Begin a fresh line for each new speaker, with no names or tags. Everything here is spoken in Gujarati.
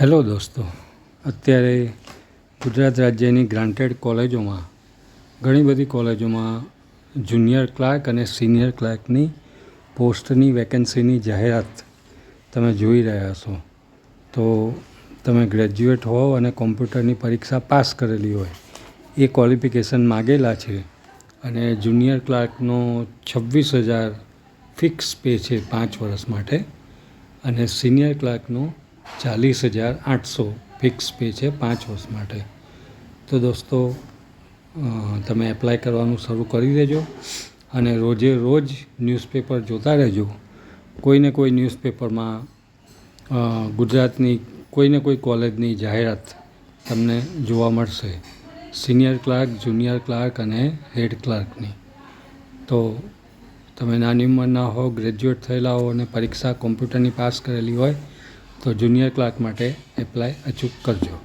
હેલો દોસ્તો, અત્યારે ગુજરાત રાજ્યની ગ્રાન્ટેડ કોલેજોમાં, ઘણી બધી કોલેજોમાં જુનિયર ક્લાર્ક અને સિનિયર ક્લાર્કની પોસ્ટની વેકેન્સીની જાહેરાત તમે જોઈ રહ્યા છો. તો તમે ગ્રેજ્યુએટ હોવ અને કોમ્પ્યુટરની પરીક્ષા પાસ કરેલી હોય, એ ક્વોલિફિકેશન માગેલા છે અને જુનિયર ક્લાર્કનો છવ્વીસ હજાર ફિક્સ પે છે પાંચ વર્ષ માટે અને સિનિયર ક્લાર્કનો ચાલીસ હજાર આઠસો ફિક્સ પે છે પાંચ વર્ષ માટે. તો દોસ્તો તમે એપ્લાય કરવાનું શરૂ કરી દેજો અને રોજે રોજ ન્યૂઝપેપર જોતા રહેજો. કોઈને કોઈ ન્યૂઝપેપરમાં ગુજરાતની કોઈને કોઈ કોલેજની જાહેરાત તમને જોવા મળશે. સિનિયર ક્લાર્ક જુનિયર ક્લાર્ક અને હેડ ક્લાર્કની તો તમે નાની ઉંમરના હો ગ્રેજ્યુએટ થયેલા હો અને પરીક્ષા કોમ્પ્યુટરની પાસ કરેલી હોય તો જુનિયર ક્લાર્ક માટે એપ્લાય અચૂક કરજો.